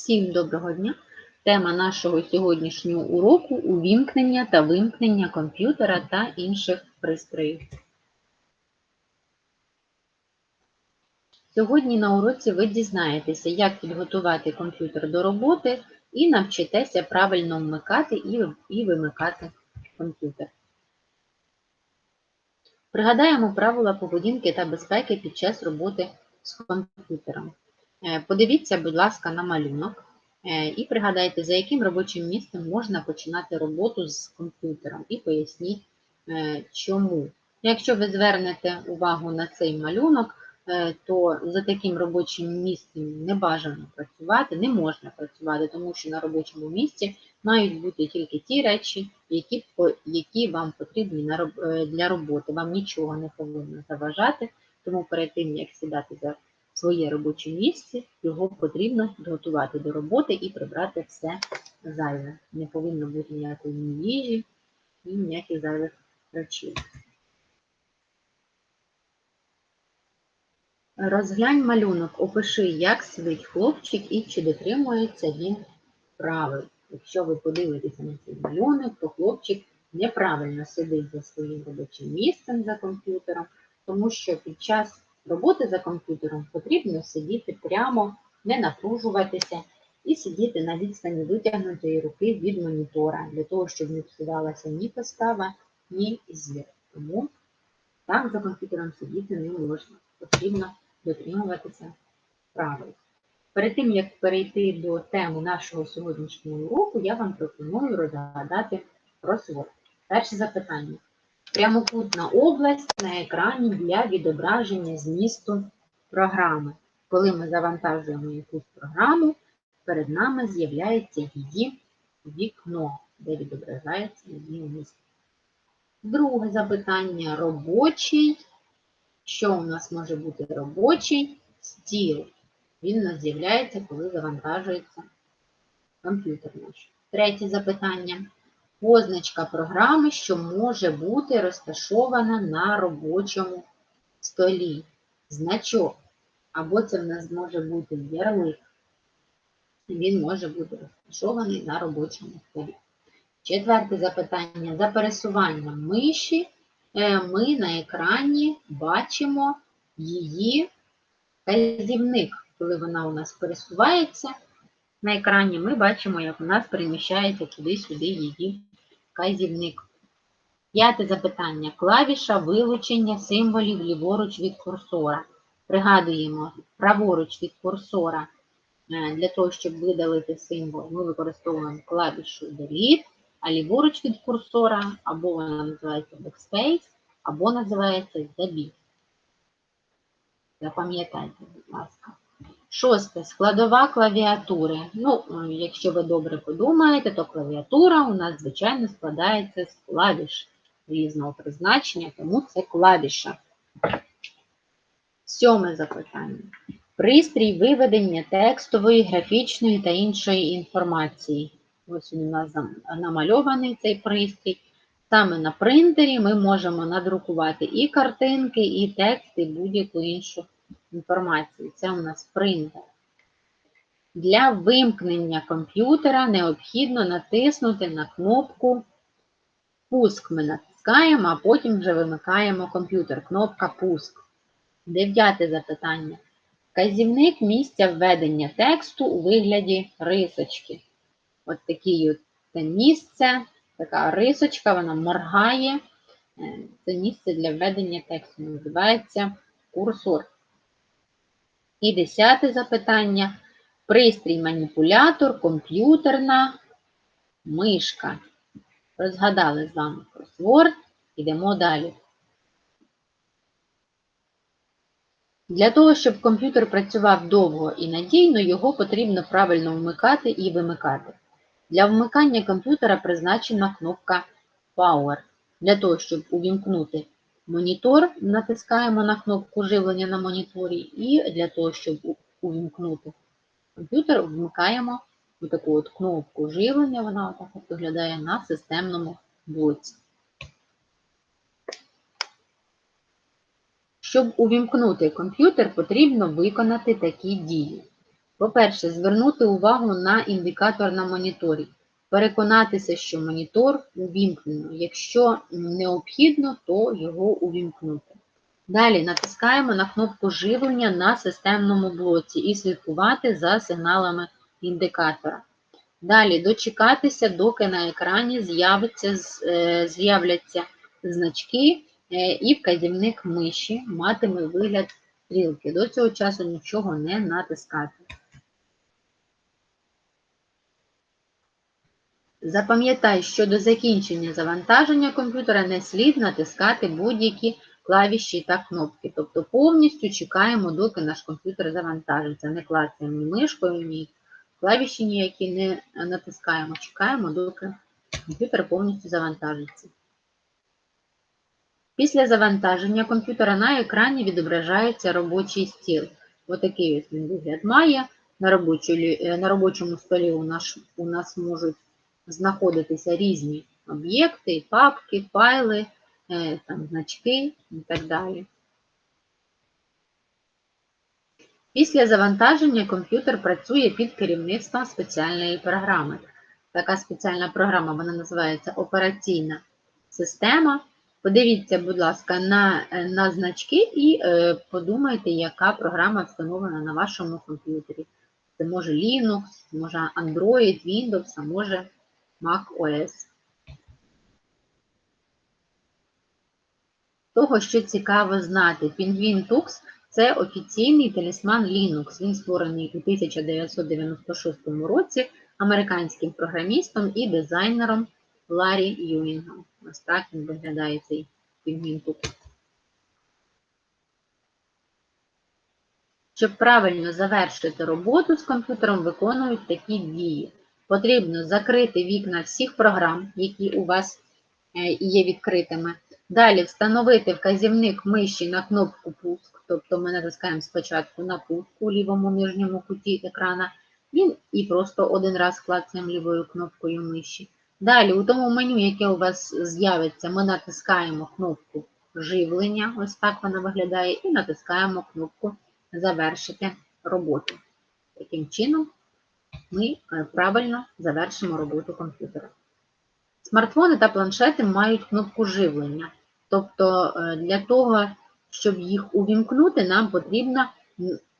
Всім доброго дня! Тема нашого сьогоднішнього уроку увімкнення та вимкнення комп'ютера та інших пристроїв. Сьогодні на уроці ви дізнаєтеся, як підготувати комп'ютер до роботи і навчитеся правильно вмикати і вимикати комп'ютер. Пригадаємо правила поведінки та безпеки під час роботи з комп'ютером. Е, Подивіться, будь ласка, на малюнок е, і пригадайте, за яким робочим місцем можна починати роботу з комп'ютером, і поясніть, е, чому. Якщо ви звернете увагу на цей малюнок, то за таким робочим місцем не бажано працювати, не можна працювати, тому що на робочому місці мають бути тільки ті речі, які які вам потрібні для роботи. Вам нічого не повинно заважати, тому перед тим, як сідати за своє робоче місце, його потрібно підготувати до роботи і прибрати все зайве. Не повинно бути ніякої ні їжі і ніяких зайвих речей. Розглянь малюнок, опиши, як сидить хлопчик і чи дотримується він правил. Якщо ви подивитеся на цей малюнок, то хлопчик неправильно сидить за своїм робочим місцем за комп'ютером, тому що під час роботи за комп'ютером потрібно сидіти прямо, не напружуватися і сидіти на відстані витягнутої руки від монітора, для того, щоб не псувалася ні постава, ні зір. Тому так за комп'ютером сидіти не можна. Потрібно дотримуватися правил. Перед тим, як перейти до теми нашого сьогоднішнього уроку, я вам пропоную розгадати кросворд. Перше запитання. Прямокутна область на екрані для відображення змісту програми. Коли ми завантажуємо якусь програму, перед нами з'являється її вікно, де відображається її зміст. Друге запитання робочий. Що у нас може бути робочий стіл? Він у нас з'являється, коли завантажується комп'ютер наш. Третє запитання позначка програми, що може бути розташована на робочому столі. Значок. Або це в нас може бути ярлик. Він може бути розташований на робочому столі. Четверте запитання. За пересуванням миші е, ми на екрані бачимо її вказівник. Коли вона у нас пересувається на екрані, ми бачимо, як у нас переміщається туди-сюди її вказівник. П'яте запитання. Клавіша вилучення символів ліворуч від курсора. Пригадуємо, праворуч від курсора е, для того, щоб видалити символ, ми використовуємо клавішу Delete, а ліворуч від курсора, або вона називається Backspace, або називається Забіг. Запам'ятайте, будь ласка. Шосте складова клавіатури. Ну, якщо ви добре подумаєте, то клавіатура у нас, звичайно, складається з клавіш різного призначення, тому це клавіша. Сьоме запитання. Пристрій виведення текстової, графічної та іншої інформації. Ось він у нас намальований цей пристрій. Саме на принтері ми можемо надрукувати і картинки, і тексти, і будь-яку іншу інформації. Це у нас принтер. Для вимкнення комп'ютера необхідно натиснути на кнопку Пуск. Ми натискаємо, а потім вже вимикаємо комп'ютер. Кнопка Пуск. Дев'яте запитання. Вказівник місця введення тексту у вигляді рисочки. От таке це місце, така рисочка, вона моргає. Е, це місце для введення тексту. Називається курсор. І десяте запитання. Пристрій маніпулятор, комп'ютерна мишка. Розгадали з вами кросворд. Йдемо далі. Для того, щоб комп'ютер працював довго і надійно, його потрібно правильно вмикати і вимикати. Для вмикання комп'ютера призначена кнопка Power. Для того, щоб увімкнути монітор, натискаємо на кнопку живлення на моніторі, і для того, щоб увімкнути комп'ютер, вмикаємо таку от кнопку живлення, вона отак от виглядає на системному блоці. Щоб увімкнути комп'ютер, потрібно виконати такі дії. По-перше, звернути увагу на індикатор на моніторі. Переконатися, що монітор увімкнено. Якщо необхідно, то його увімкнути. Далі натискаємо на кнопку живлення на системному блоці і слідкувати за сигналами індикатора. Далі дочекатися, доки на екрані е, з'являться значки е, і вказівник миші матиме вигляд стрілки. До цього часу нічого не натискати. Запам'ятай, що до закінчення завантаження комп'ютера не слід натискати будь-які клавіші та кнопки. Тобто повністю чекаємо, доки наш комп'ютер завантажиться. Не клацаємо ні мишкою, ні клавіші ніякі не натискаємо. Чекаємо, доки комп'ютер повністю завантажиться. Після завантаження комп'ютера на екрані відображається робочий стіл. Отакий ось він вигляд має. На, робочому столі у нас, у нас можуть знаходитися різні об'єкти, папки, файли, е, там, значки і так далі. Після завантаження комп'ютер працює під керівництвом спеціальної програми. Така спеціальна програма, вона називається операційна система. Подивіться, будь ласка, на, на значки і е, подумайте, яка програма встановлена на вашому комп'ютері. Це може Linux, може Android, Windows, а може Mac OS. Того, що цікаво знати, Penguin Tux – це офіційний талісман Linux. Він створений у 1996 році американським програмістом і дизайнером Ларі Юінгом. Ось так він виглядає цей Penguin Tux. Щоб правильно завершити роботу з комп'ютером, виконують такі дії. Потрібно закрити вікна всіх програм, які у вас е, є відкритими. Далі встановити вказівник миші на кнопку пуск, тобто ми натискаємо спочатку на пуск у лівому нижньому куті екрана і, і просто один раз клацаємо лівою кнопкою миші. Далі, у тому меню, яке у вас з'явиться, ми натискаємо кнопку живлення, ось так вона виглядає, і натискаємо кнопку Завершити роботу. Таким чином, ми е, правильно завершимо роботу комп'ютера. Смартфони та планшети мають кнопку живлення. Тобто е, для того, щоб їх увімкнути, нам потрібно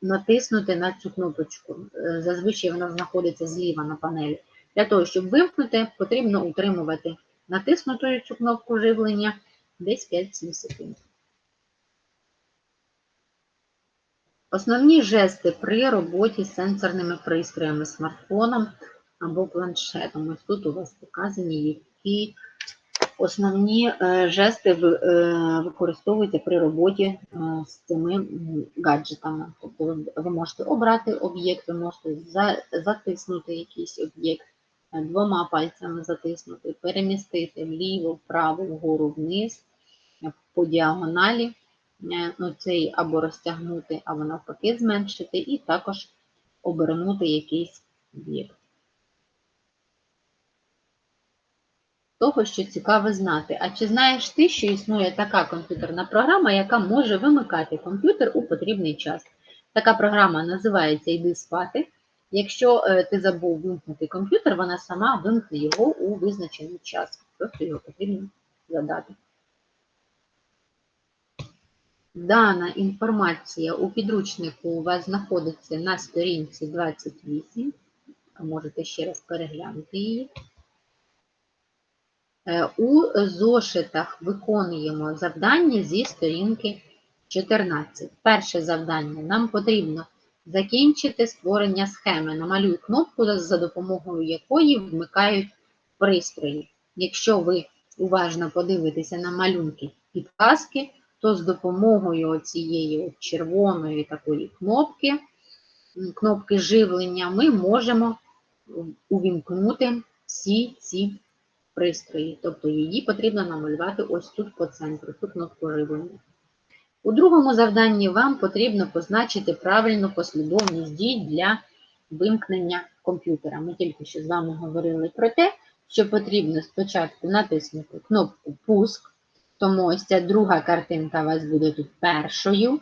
натиснути на цю кнопочку. Е, Зазвичай вона знаходиться зліва на панелі. Для того, щоб вимкнути, потрібно утримувати натиснутою цю кнопку живлення десь 5-7 секунд. Основні жести при роботі з сенсорними пристроями, смартфоном або планшетом. Ось тут у вас показані, які основні е, жести е, використовуються при роботі е, з цими гаджетами. Тобто ви- можете обрати об'єкт, ви можете затиснути якийсь об'єкт, двома пальцями затиснути, перемістити вліво, вправо, вгору, вниз, по діагоналі ну, цей або розтягнути, або навпаки зменшити, і також обернути якийсь об'єкт. Того, що цікаво знати. А чи знаєш ти, що існує така комп'ютерна програма, яка може вимикати комп'ютер у потрібний час? Така програма називається Йди спати. Якщо е, ти забув вимкнути комп'ютер, вона сама вимкне його у визначений час. Просто його потрібно задати. Дана інформація у підручнику у вас знаходиться на сторінці 28. Можете ще раз переглянути її. Е, У зошитах виконуємо завдання зі сторінки 14. Перше завдання. Нам потрібно закінчити створення схеми. Намалюй кнопку, за допомогою якої вмикають пристрої. Якщо ви уважно подивитеся на малюнки підказки, то з допомогою цієї червоної такої кнопки, кнопки живлення, ми можемо увімкнути всі ці пристрої. Тобто її потрібно намалювати ось тут по центру, цю кнопку живлення. У другому завданні вам потрібно позначити правильну послідовність дій для вимкнення комп'ютера. Ми тільки що з вами говорили про те, що потрібно спочатку натиснути кнопку Пуск, тому ось ця друга картинка у вас буде тут першою.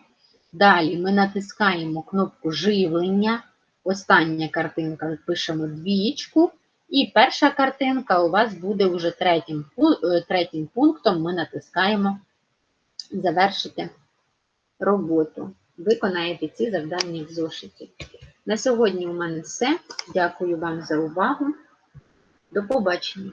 Далі ми натискаємо кнопку живлення, остання картинка пишемо двічку. І перша картинка у вас буде вже третім, е, третім пунктом. Ми натискаємо завершити роботу. Виконаєте ці завдання в зошиті. На сьогодні у мене все. Дякую вам за увагу. До побачення.